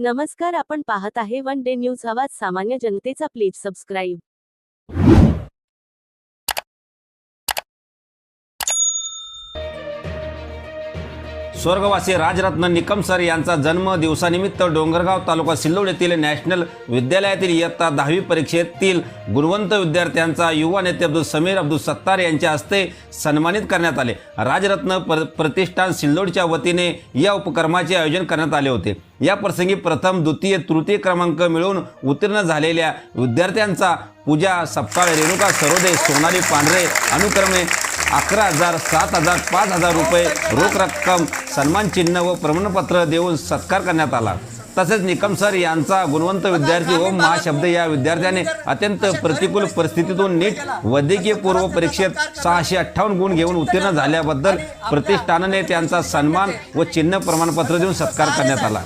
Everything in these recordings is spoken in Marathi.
नमस्कार आपण पाहत आहे वन डे न्यूज आवाज सामान्य जनतेचा प्लीज सबस्क्राईब. स्वर्गवासी राजरत्न निकम सर यांचा जन्म दिवसानिमित्त डोंगरगाव तालुका सिल्लोड येथील नॅशनल विद्यालयातील इयत्ता दहावी परीक्षेतील गुणवंत विद्यार्थ्यांचा युवा नेते अब्दुल समीर अब्दुल सत्तार यांच्या हस्ते सन्मानित करण्यात आले. राजरत्न प्र प्रतिष्ठान सिल्लोडच्या वतीने या उपक्रमाचे आयोजन करण्यात आले होते. या प्रसंगी प्रथम द्वितीय तृतीय क्रमांक मिळवून उत्तीर्ण झालेल्या विद्यार्थ्यांचा पूजा सपकाळ रेणुका सरोदे सोनाली पांढरे अनुक्रमे अकरा हजार सात हजार पाच हजार रुपये रोख रक्कम सन्मान चिन्ह व प्रमाणपत्र देऊन सत्कार करण्यात आला. तसेच निकम सर यांचा गुणवंत विद्यार्थी ओम महाशब्द या विद्यार्थ्याने अत्यंत प्रतिकूल परिस्थितीतून नीट वैद्यकीय पूर्व परीक्षेत सहाशे अठ्ठावन्न गुण घेऊन उत्तीर्ण झाल्याबद्दल प्रतिष्ठानाने त्यांचा सन्मान व चिन्ह प्रमाणपत्र देऊन सत्कार करण्यात आला.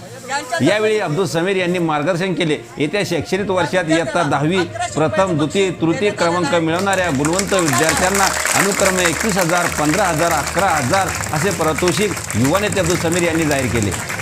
यावेळी अब्दुल समीर यांनी मार्गदर्शन केले. येत्या शैक्षणिक वर्षात इयत्ता दहावी प्रथम द्वितीय तृतीय क्रमांक मिळवणाऱ्या गुणवंत विद्यार्थ्यांना अनुक्रमे एकवीस हजार पंधरा हजार अकरा हजार असे पारितोषिक युवा नेते अब्दुल समीर यांनी जाहीर केले.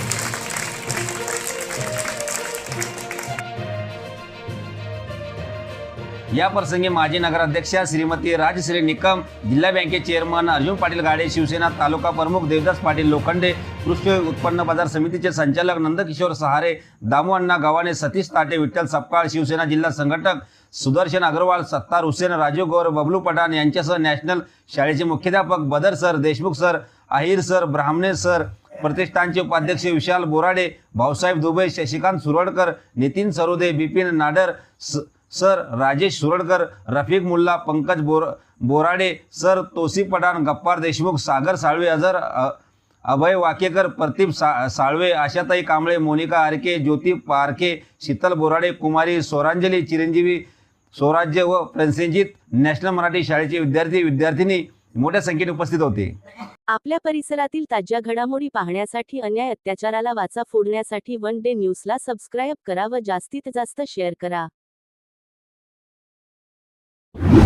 या प्रसंगी माजी नगराध्यक्ष श्रीमती राजश्री निकम जिल्हा बँके चेअरमन अर्जुन पाटील गाडे शिवसेना तालुका प्रमुख देवदास पाटील लोखंडे कृषी उत्पन्न बाजार समितीचे संचालक नंदकिशोर सहारे दामू अण्णा गव्हाणे सतीश ताटे विठ्ठल सपकाळ शिवसेना जिल्हा संघटक सुदर्शन अग्रवाल सत्तार हुसेन राजू गौर बबलू पठाण यांच्यासह नॅशनल शाळेचे मुख्याध्यापक Badar sir Deshmukh sir Ahir sir Brahmane sir प्रतिष्ठानचे उपाध्यक्ष विशाल बोराडे भाऊसाहेब दुबे शशिकांत सुरडकर नितीन सरोदे बिपिन नाडर स- सर राजेश सुरडकर रफिक मुल्ला पंकज बोर बोराडे सर तोसी पठाण गप्पार देशमुख सागर साळवे अजर अभय वाकेकर प्रतीप सा साळवे आशाताई कांबळे मोनिका आरके ज्योती पारखे शीतल बोराडे कुमारी सोरांजली चिरंजीवी स्वराज्य व प्रसेनजित नॅशनल मराठी शाळेचे विद्यार्थी विद्यार्थिनी मोठ्या संख्येने उपस्थित होते. आपल्या परिसरातील ताज्या घडामोडी पाहण्यासाठी अन्याय अत्याचाराला वाचा फोडण्यासाठी वन डे न्यूजला सबस्क्राईब करा व जास्तीत जास्त शेअर करा. you.